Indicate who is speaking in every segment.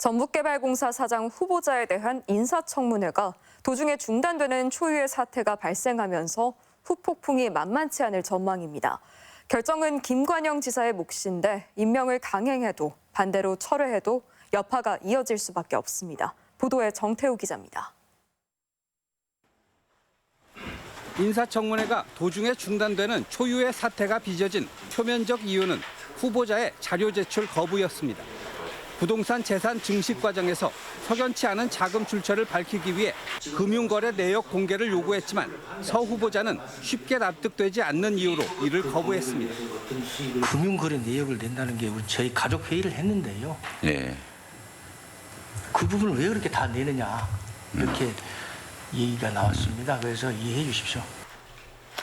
Speaker 1: 전북개발공사 사장 후보자에 대한 인사청문회가 도중에 중단되는 초유의 사태가 발생하면서 후폭풍이 만만치 않을 전망입니다. 결정은 김관영 지사의 몫인데 임명을 강행해도 반대로 철회해도 여파가 이어질 수밖에 없습니다. 보도에 정태우 기자입니다.
Speaker 2: 인사청문회가 도중에 중단되는 초유의 사태가 빚어진 표면적 이유는 후보자의 자료 제출 거부였습니다. 부동산 재산 증식 과정에서 석연치 않은 자금 출처를 밝히기 위해 금융거래 내역 공개를 요구했지만 서 후보자는 쉽게 납득되지 않는 이유로 이를 거부했습니다.
Speaker 3: 금융거래 내역을 낸다는 게 우리 저희 가족 회의를 했는데요.
Speaker 4: 예.
Speaker 3: 그 부분을 왜 그렇게 다 내느냐 이렇게 얘기가 나왔습니다. 그래서 이해해 주십시오.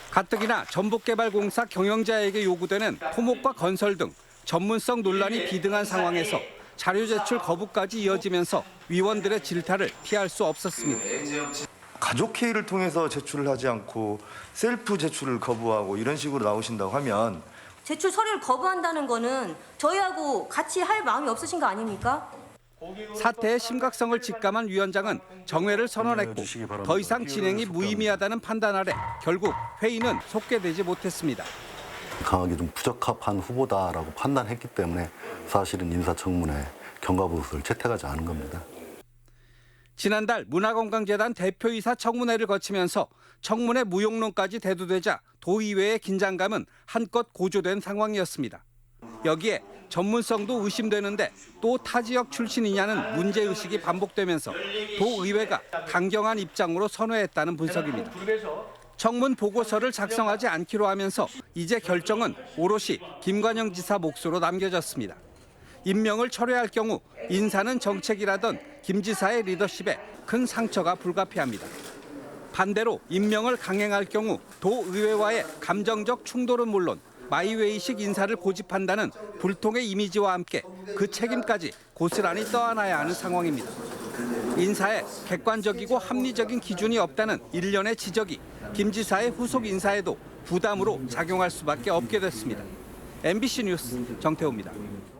Speaker 2: 가뜩이나 전북개발공사 경영자에게 요구되는 토목과 건설 등 전문성 논란이 비등한 상황에서 자료 제출 거부까지 이어지면서 위원들의 질타를 피할 수 없었습니다.
Speaker 5: 가족 회의를 통해서 제출을 하지 않고 셀프 제출을 거부하고 이런 식으로 나오신다고 하면
Speaker 6: 제출 서류를 거부한다는 거는 저희하고 같이 할 마음이 없으신 거 아닙니까?
Speaker 2: 사태의 심각성을 직감한 위원장은 정회를 선언했고 더 이상 진행이 무의미하다는 판단 아래 결국 회의는 속개되지 못했습니다.
Speaker 7: 강하게 좀 부적합한 후보다라고 판단했기 때문에 사실은 인사청문회 경과 보고서를 채택하지 않은 겁니다.
Speaker 2: 지난달 문화건강재단 대표이사 청문회를 거치면서 청문회 무용론까지 대두되자 도의회의 긴장감은 한껏 고조된 상황이었습니다. 여기에 전문성도 의심되는데 또 타 지역 출신이냐는 문제 의식이 반복되면서 도의회가 강경한 입장으로 선회했다는 분석입니다. 청문 보고서를 작성하지 않기로 하면서 이제 결정은 오롯이 김관영 지사 몫으로 남겨졌습니다. 임명을 철회할 경우 인사는 정책이라던 김 지사의 리더십에 큰 상처가 불가피합니다. 반대로 임명을 강행할 경우 도의회와의 감정적 충돌은 물론 마이웨이식 인사를 고집한다는 불통의 이미지와 함께 그 책임까지 고스란히 떠안아야 하는 상황입니다. 인사에 객관적이고 합리적인 기준이 없다는 일련의 지적이 김 지사의 후속 인사에도 부담으로 작용할 수밖에 없게 됐습니다. MBC 뉴스 정태호입니다.